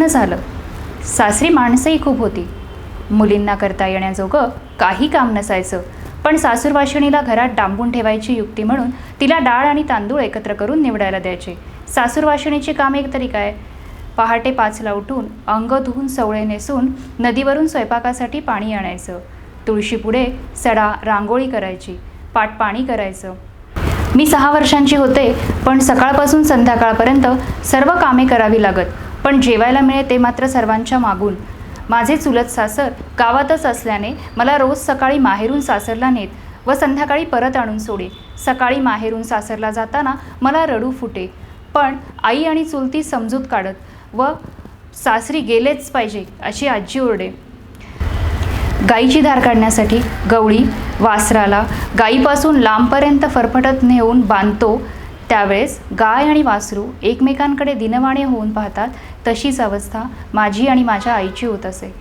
लग्न झालं. सासरी माणसंही खूप होती. मुलींना करता येण्याजोगं काही काम नसायचं पण सासूरवाशिणीला घरात डांबून ठेवायची युक्ती म्हणून तिला डाळ आणि तांदूळ एकत्र करून निवडायला द्यायचे. सासूरवाशिणीची कामे तरी काय? पहाटे पाचला उठून अंग धुवून सवळे नेसून नदीवरून स्वयंपाकासाठी पाणी आणायचं. तुळशीपुढे सडा रांगोळी करायची पाट पाणी करायचं. मी सहा वर्षांची होते पण सकाळपासून संध्याकाळपर्यंत सर्व कामे करावी लागत. पण जेवायला मिळे ते मात्र सर्वांच्या मागून. माझे चुलत सासर गावातच असल्याने मला रोज सकाळी माहेरून सासरला नेत व संध्याकाळी परत आणून सोडे. सकाळी माहेरून सासरला जाताना मला रडू फुटे. पण आई आणि चुलती समजूत काढत व सासरी गेलेच पाहिजे अशी आजी ओरडे. गाईची धार काढण्यासाठी गवळी वासराला गाईपासून लांबपर्यंत फरफटत नेऊन बांधतो. त्यावेळेस गाय आणि वासरू एकमेकांकडे दिनवाणे होऊन पाहतात. तशीच अवस्था माझी आणि माझ्या आईची होत असे.